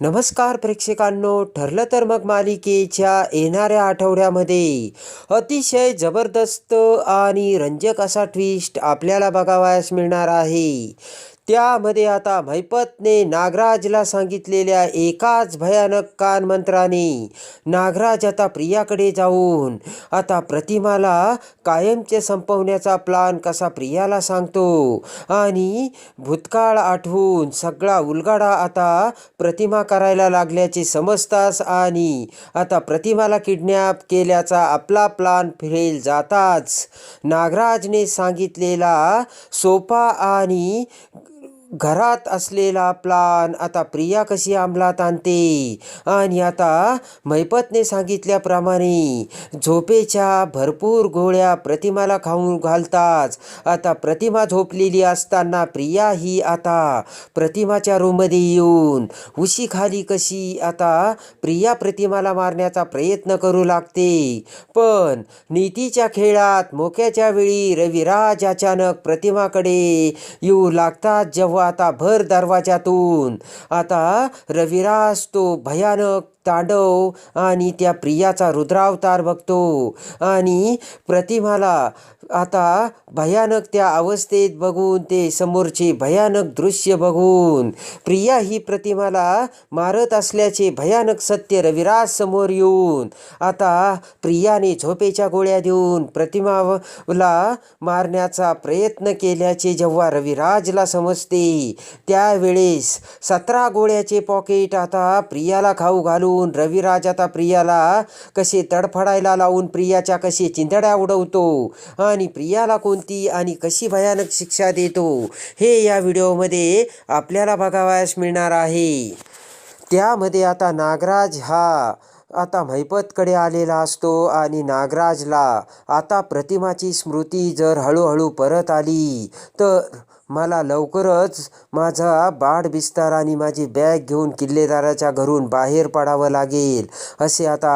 नमस्कार प्रेक्षकांनो ठरलं तर मग मालिकेच्या येणाऱ्या आठवड्यामध्ये. अतिशय जबरदस्त आणि रंजक असा ट्विस्ट आपल्याला बघावयास मिळणार आहे. त्यामध्ये आता मैपतने नागराजला सांगितलेल्या एकाच भयानक कान मंत्राने नागराज आता प्रियाकडे जाऊन आता प्रतिमाला कायमचे संपवण्याचा प्लान कसा प्रियाला सांगतो आणि भूतकाळ आठवून सगळा उलगाडा आता प्रतिमा करायला लागल्याचे समजताच आणि आता प्रतिमाला किडनॅप केल्याचा आपला प्लान फेल जाताच नागराजने सांगितलेला सोपा आणि घरात असलेला प्लान आता प्रिया कशी अंमलात आणते? आणि आता मैपतने सांगितल्याप्रमाणे झोपेच्या भरपूर गोळ्या प्रतिमाला खाऊन घालताच. आता प्रतिमा झोपलेली असताना प्रिया ही आता प्रतिमाच्या रूममध्ये येऊन उशी खाली कशी आता प्रिया प्रतिमाला मारण्याचा प्रयत्न करू लागते. पण नीतीच्या खेळात मोक्याच्या वेळी रविराज अचानक प्रतिमाकडे येऊ लागतात जेव्हा आता भर दरवाजातून आता रविराज तो भयानक ताडव आणि त्या प्रियाचा रुद्रावतार बघतो. आणि प्रतिमाला आता भयानक त्या अवस्थेत बघून ते समोरचे भयानक दृश्य बघून प्रिया ही प्रतिमाला मारत असल्याचे भयानक सत्य रविराज समोर येऊन आता प्रियाने झोपेच्या गोळ्या देऊन प्रतिमाला मारण्याचा प्रयत्न केल्याचे जेव्हा रविराजला समजते त्यावेळेस सतरा गोळ्याचे पॉकेट आता प्रियाला खाऊ घालून रविराज आता प्रियाला कसे तडफडायला लावून प्रियाच्या कसे चिंधड्या उडवतो आणि प्रियाला कोणती आणि कशी भयानक शिक्षा देतो हे या व्हिडिओमध्ये आपल्याला बघावयास मिळणार आहे. त्यामध्ये आता नागराज हा आता मैपतकडे आलेला असतो आणि नागराजला आता प्रतिमाची स्मृती जर हळूहळू परत आली तर मला लवकरच माझा बाड बिस्तार आणि माझी बॅग घेऊन किल्लेदाराच्या घरून बाहेर पडावं लागेल असे आता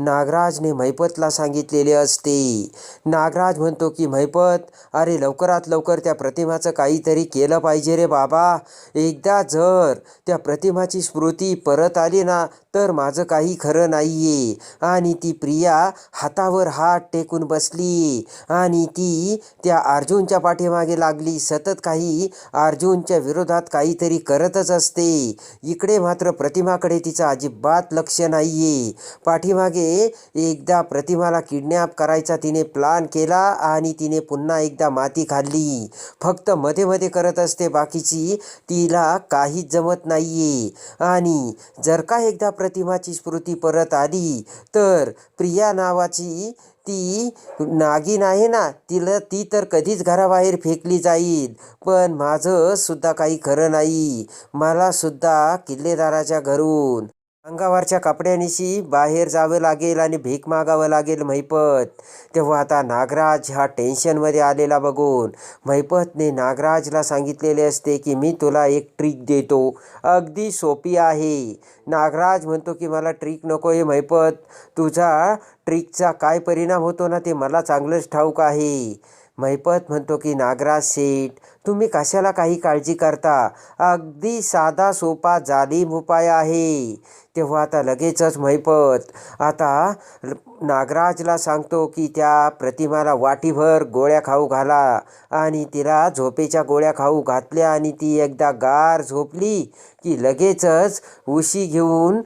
नागराजने मैपतला सांगितलेले असते. नागराज म्हणतो की मैपत अरे लवकरात लवकर त्या प्रतिमाचं काहीतरी केलं पाहिजे रे बाबा. एकदा जर त्या प्रतिमाची स्मृती परत आली ना तर माझं काही खरं नाही आहे आणि ती प्रिया हातावर हात टेकून बसली आणि ती त्या अर्जुनच्या पाठीमागे लागली. सतत काही अर्जुनच्या विरोधात काहीतरी करतच असते. इकडे मात्र प्रतिमाकडे तिचं अजिबात लक्ष नाही आहे पाठीमागे एकदा प्रतिमाला किडनॅप करायचा तिने प्लान केला आणि तिने पुन्हा एकदा माती खाल्ली. फक्त मध्ये मध्ये करत असते बाकीची तिला काहीच जमत नाही आहे आणि जर का एकदा प्रतिमाची स्मृती परत आली तर प्रिया नावाची ती नागिन आहे ना तिला ती तर कधीच घराबाहेर फेकली जाईल. पण माझं सुद्धा काही खरं नाही. मला सुद्धा किल्लेदाराच्या घरून अंगावरच्या कपड्यानिशी बाहेर जावं लागेल आणि भीक मागावं लागेल महिपत. तेव्हा आता नागराज हा टेन्शनमध्ये आलेला बघून महिपतने नागराजला सांगितलेले असते की मी तुला एक ट्रिक देतो. अगदी सोपी आहे. नागराज म्हणतो की मला ट्रिक नको आहे महिपत. तुझा ट्रिकचा काय परिणाम होतो ना ते मला चांगलंच ठाऊक आहे. महिपत म्हणतो की नागराज सेठ तुम्ही कशाला काही काळजी करता? अगदी साधा सोपा जालीम उपाय आहे. तेव्हा आता लगेचच मैपत. आता नागराजला सांगतो की त्या प्रतिमाला वाटीभर गोळ्या खाऊ घाला आणि तिला झोपेच्या गोळ्या खाऊ घातल्या आणि ती एकदा गार झोपली की लगेचच उशी घेऊन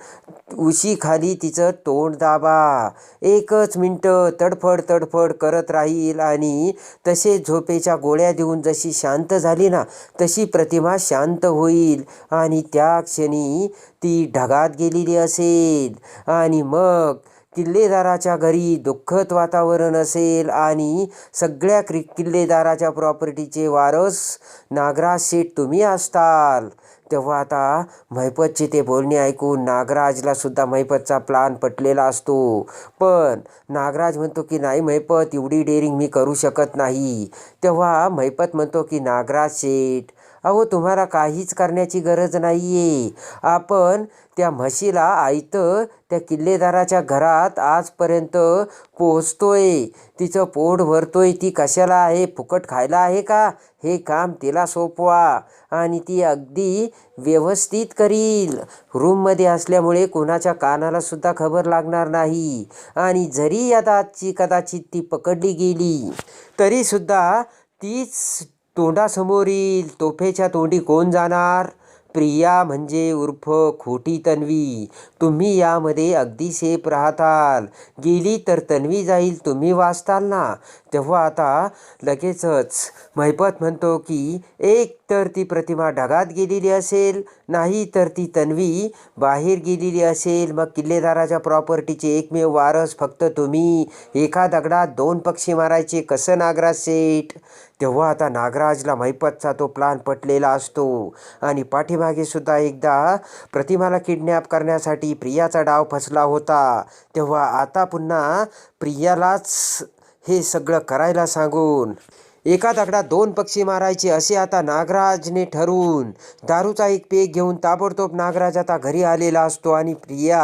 उशी खाली तिचं तोंड दाबा. एकच मिनटं तडफड तडफड करत राहील आणि तसेच झोपेच्या गोळ्या देऊन जशी शांत झाली ना तशी प्रतिमा शांत होईल आणि त्या क्षणी ती ढगात गेलेली असेल. आणि मग किल्लेदाराच्या घरी दुःखद वातावरण असेल आणि सगळ्या क्रि किल्लेदाराच्या प्रॉपर्टीचे वारस नागराज शेठ तुम्ही असताल. तेव्हा आता मैपतचे ते बोलणे ऐकून नागराजला सुद्धा मैपतचा प्लान पटलेला असतो. पण नागराज म्हणतो की नाही मैपत एवढी डेअरिंग मी करू शकत नाही. तेव्हा मैपत म्हणतो की नागराज शेठ अहो तुम्हाला काहीच करण्याची गरज नाही आहे आपण त्या म्हशीला आयतं त्या किल्लेदाराच्या घरात आजपर्यंत पोहोचतोय. तिचं पोट भरतोय. ती कशाला आहे? फुकट खायला आहे का? हे काम तिला सोपवा. आणि ती अगदी व्यवस्थित करील. रूममध्ये असल्यामुळे कोणाच्या कानाला सुद्धा खबर लागणार नाही. आणि जरी यदाची कदाचित ती पकडली गेली तरीसुद्धा तीच तोंडासमोर येईल तोफेच्या तोंडी कोण जाणार? प्रिया म्हणजे उर्फ खोटी तन्वी. तुम्ही यामध्ये अगदी सेफ राहताल. गेली तर तन्वी जाईल तुम्ही वाचताल ना? तेव्हा आता लगेचच महिपत म्हणतो की एक तर ती प्रतिमा ढगात गेलेली असेल नाही तर ती तन्वी बाहेर गेलेली असेल. मग किल्लेदाराच्या प्रॉपर्टीचे एकमेव वारस फक्त तुम्ही. एका दगडात दोन पक्षी मारायचे कसं नागराज सेठ? तेव्हा आता नागराजला मैपतचा तो प्लान पटलेला असतो. आणि पाठीमागे सुद्धा एकदा प्रतिमाला किडनॅप करण्यासाठी प्रियाचा डाव फसला होता. तेव्हा आता पुन्हा प्रियालाच हे सगळं करायला सांगून एका दगडात दोन पक्षी मारायचे असे आता नागराजने ठरवून. दारूचा एक पेग घेऊन ताबडतोब नागराज आता घरी आलेला असतो आणि प्रिया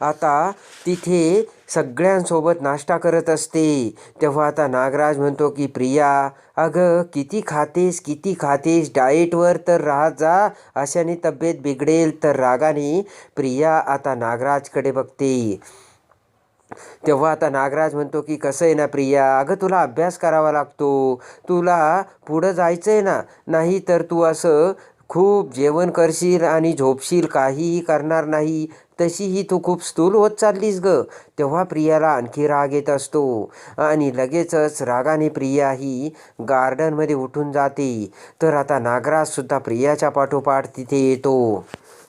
आता तिथे सगळ्यांसोबत नाश्ता करत असते. तेव्हा आता नागराज म्हणतो की प्रिया अगं किती खातेस किती खातेस डाएटवर तर राहत जा. अशाने तब्येत बिघडेल तर रागाने. प्रिया आता नागराजकडे बघते. तेव्हा आता नागराज म्हणतो की कसं आहे ना प्रिया? अगं तुला अभ्यास करावा लागतो. तुला पुढं जायचं आहे ना नाही तर तू असं खूप जेवण करशील आणि झोपशील काहीही करणार नाही. तशीही तू खूप स्थूल होत चाललीस ग. तेव्हा प्रियाला आणखी राग येत असतो. आणि लगेचच रागाने प्रिया ही गार्डनमध्ये उठून जाते. तर आता नागराजसुद्धा प्रियाच्या पाठोपाठ तिथे येतो.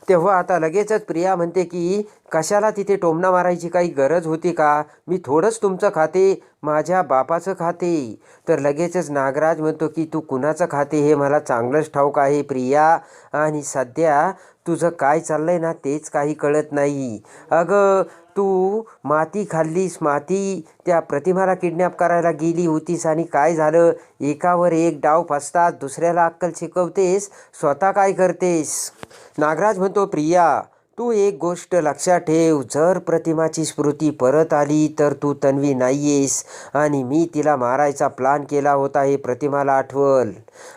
तेव्हा आता लगेचच प्रिया म्हणते की कशाला तिथे टोमणा मारायची काही गरज होती का? मी थोडंच तुमचं खाते माझ्या बापाचं खाते. तर लगेचच नागराज म्हणतो की तू कुणाचं खाते हे मला चांगलंच ठाऊक आहे प्रिया. आणि सध्या तुझं काय चाललंय ना तेच काही कळत नाही. अगं तू माती खाल्लीस माती त्या प्रतिमाला किडनॅप करायला गेली होतीस आणि काय झालं? एकावर एक डाव फसतात दुसऱ्याला अक्कल शिकवतेस स्वतः काय करतेस? नागराज म्हणतो प्रिया तू एक गोष्ट लक्षात ठेव जर प्रतिमाची स्मृती परत आली तर तू तन्वी नाही आहेस आणि मी तिला मारायचा प्लान केला होता हे प्रतिमाला आठवल.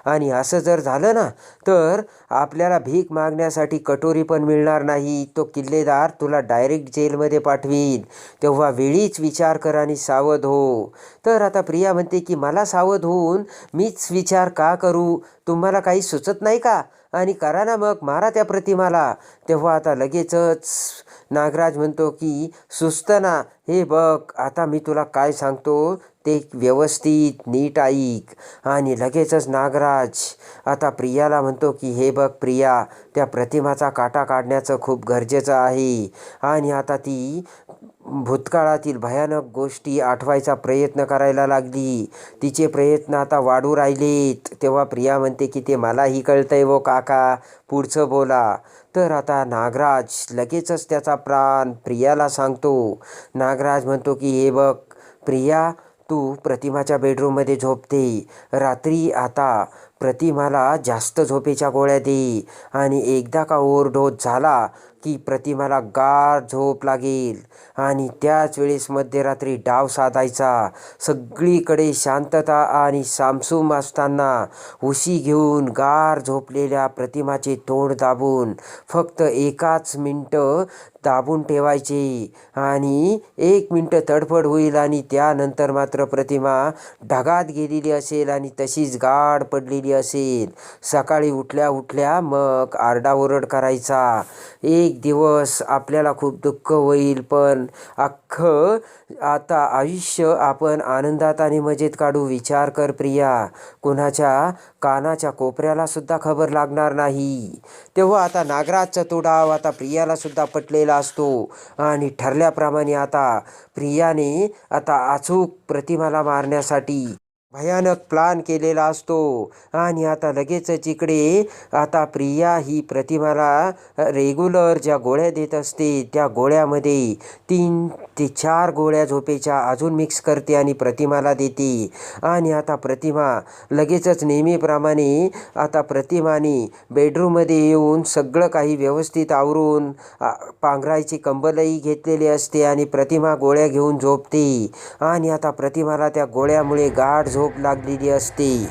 आणि असं जर झालं ना तर आपल्याला भीक मागण्यासाठी कटोरी पण मिळणार नाही. तो किल्लेदार तुला डायरेक्ट जेलमध्ये पाठवीन. तेव्हा वेळीच विचार कर आणि सावध हो. तर आता प्रिया म्हणते की मला सावध होऊन मीच विचार का करू? तुम्हाला काही सुचत नाही का? आणि करा ना मग मारा त्या प्रतिमाला. तेव्हा आता लगेचच नागराज म्हणतो की सुस्तना हे बघ आता मी तुला काय सांगतो ते व्यवस्थित नीट ऐक. आणि लगेचच नागराज आता प्रियाला म्हणतो की हे बघ प्रिया त्या प्रतिमाचा काटा काढण्याचं खूप गरजेचं आहे. आणि आता ती भूतकाळातील भयानक गोष्टी आठवायचा प्रयत्न करायला लागली. तिचे प्रयत्न आता वाढू राहिलेत. तेव्हा प्रिया म्हणते की ते मलाही कळतंय वो काका. पुढचं बोला. तर आता नागराज लगेचच त्याचा प्राण प्रियाला सांगतो. नागराज म्हणतो की हे बघ प्रिया तू प्रतिमाच्या बेडरूममध्ये झोपते. रात्री आता प्रतिमाला जास्त झोपेच्या गोळ्या दे आणि एकदा का ओव्हरडोस झाला की प्रतिमाला गार झोप लागेल. आणि त्याच वेळेस मध्यरात्री डाव साधायचा. सगळीकडे शांतता आणि सामसूम असताना उशी घेऊन गार झोपलेल्या प्रतिमाचे तोंड दाबून फक्त एकाच मिनटं दाबून ठेवायचे. आणि एक मिनटं तडफड होईल आणि त्यानंतर मात्र प्रतिमा ढगात गेलेली असेल आणि तशीच गाढ पडलेली असेल. सकाळी उठल्या उठल्या मग आरडाओरड करायचा. एक दिवस आपल्याला खूप दुःख होईल पण अख्खं आता आयुष्य आपण आनंदात आणि मजेत काढू. विचार कर प्रिया कुणाच्या कानाच्या कोपऱ्याला सुद्धा खबर लागणार नाही. तेव्हा आता नागराजचा तो डाव आता प्रियाला सुद्धा पटलेला असतो. आणि ठरल्याप्रमाणे आता प्रियाने आता अचूक प्रतिमाला मारण्यासाठी भयानक प्लान केलेला असतो. आणि आता लगेचच इकडे आता प्रिया ही प्रतिमाला रेग्युलर ज्या गोळ्या देत असते त्या गोळ्यामध्ये तीन ते चार गोळ्या झोपेच्या अजून मिक्स करते आणि प्रतिमाला देते. आणि आता प्रतिमा लगेचच नेहमीप्रमाणे आता प्रतिमाने बेडरूममध्ये येऊन सगळं काही व्यवस्थित आवरून पांघरायची कंबलही घेतलेली असते आणि प्रतिमा गोळ्या घेऊन झोपते. आणि आता प्रतिमाला त्या गोळ्यामुळे गाढ झोप लागलेली असते.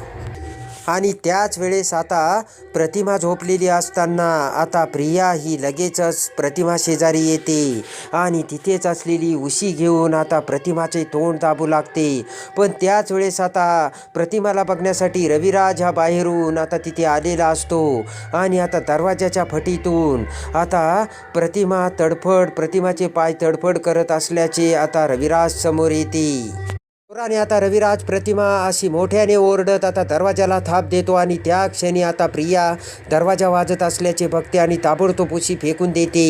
आणि त्याच वेळेस आता प्रतिमा झोपलेली असताना आता प्रिया ही लगेचच प्रतिमा शेजारी येते. आणि तिथेच असलेली उशी घेऊन आता प्रतिमाचे तोंड दाबू लागते. पण त्याच वेळेस आता प्रतिमाला बघण्यासाठी रविराज हा बाहेरून आता तिथे आलेला असतो. आणि आता दरवाजाच्या फटीतून आता प्रतिमा तडफड प्रतिमाचे पाय तडफड करत असल्याचे आता रविराज समोर येते. जोराने आता रविराज प्रतिमा अशी मोठ्याने ओरडत आता दरवाजाला थाप देतो आणि त्या क्षणी आता प्रिया दरवाजा वाजत असल्याचे बघते आणि ताबडतोब उशी फेकून देते.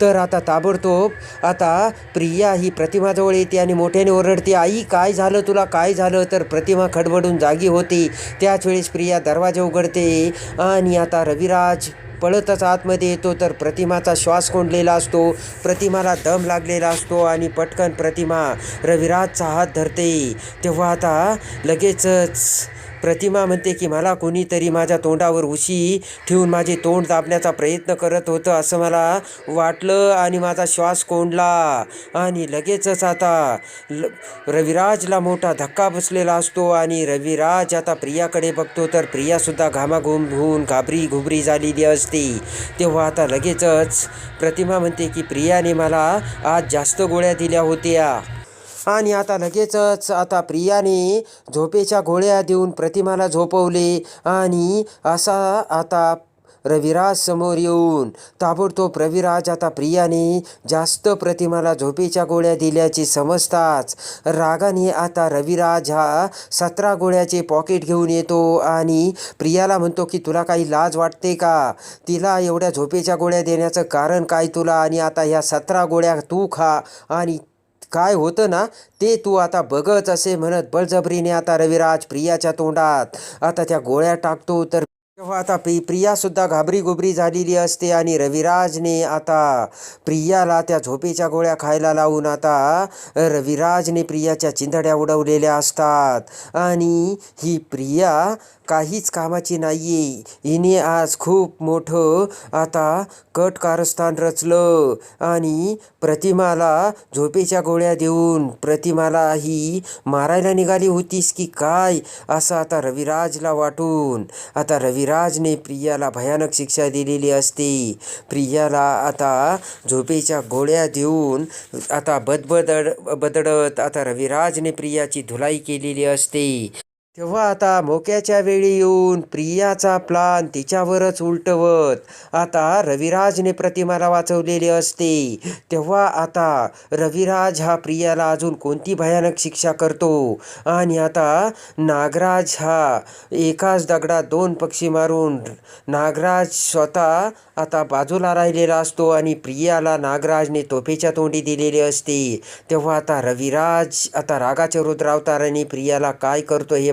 तर आता ताबडतोब आता प्रिया ही प्रतिमाजवळ येते आणि मोठ्याने ओरडते आई काय झालं तुला? काय झालं? तर प्रतिमा खडबडून जागी होते. त्याच वेळेस प्रिया दरवाजा उघडते आणि आता रविराज पळतच आतमध्ये येतो तर प्रतिमाचा श्वास कोंडलेला असतो. प्रतिमाला दम लागलेला असतो आणि पटकन प्रतिमा रविराजचा हात धरते. तेव्हा आता लगेचच प्रतिमा म्हणते की मला कोणीतरी माझ्या तोंडावर उशी ठेवून माझे तोंड दाबण्याचा प्रयत्न करत होतं असं मला वाटलं आणि माझा श्वास कोंडला आणि लगेचच आता ल रविराजला मोठा धक्का बसलेला असतो आणि रविराज आता प्रियाकडे बघतो तर प्रियासुद्धा घामाघूम होऊन घाबरी घुबरी झालेली असते. तेव्हा आता लगेचच प्रतिमा म्हणते की प्रियाने मला आज जास्त गोळ्या दिल्या होत्या. आणि आता लगेचच आता प्रियाने झोपेच्या गोळ्या देऊन प्रतिमाला झोपवले आणि असा आता रविराज समोर येऊन ताबडतोब रविराज आता प्रियाने जास्त प्रतिमाला झोपेच्या गोळ्या दिल्याचे समजताच रागाने आता रविराज हा सतरा गोळ्याचे पॉकेट घेऊन येतो आणि प्रियाला म्हणतो की तुला काही लाज वाटते का? तिला एवढ्या झोपेच्या गोळ्या देण्याचं कारण काय तुला? आणि आता ह्या सतरा गोळ्या तू खा आणि काय होतं ना ते तू आता बघच असे म्हणत बळजबरीने आता रविराज प्रियाच्या तोंडात. आता त्या गोळ्या टाकतो तर तेव्हा आता प्रि प्रियासुद्धा घाबरी गुबरी झालेली असते आणि रविराजने आता प्रियाला त्या झोपेच्या गोळ्या खायला लावून आता रविराजने प्रियाच्या चिंधड्या उडवलेल्या असतात. आणि ही प्रिया काहीच कामाची नाही आहे हिने आज खूप मोठं आता कट कारस्थान रचलं आणि प्रतिमाला झोपेच्या गोळ्या देऊन प्रतिमाला ही मारायला निघाली होतीस की काय? असं आता रविराजला वाटून. आता रविराजने प्रियाला भयानक शिक्षा दिलेली असते. प्रियाला आता झोपेच्या गोळ्या देऊन आता बदबदड बदडत आता रविराजने प्रियाची धुलाई केलेली असते. तेव्हा आता मोक्याच्या वेळी येऊन प्रियाचा प्लान तिच्यावरच उलटवत. आता रविराजने प्रतिमाला वाचवलेले असते. तेव्हा आता रविराज हा प्रियाला अजून कोणती भयानक शिक्षा करतो? आणि आता नागराज हा एकाच दगडात दोन पक्षी मारून नागराज स्वतः आता बाजूला राहिलेला असतो आणि प्रियाला नागराजने तोफेच्या तोंडी दिलेली असते. तेव्हा आता रविराज आता रागाच्या रुद्रावताराने प्रियाला काय करतो हे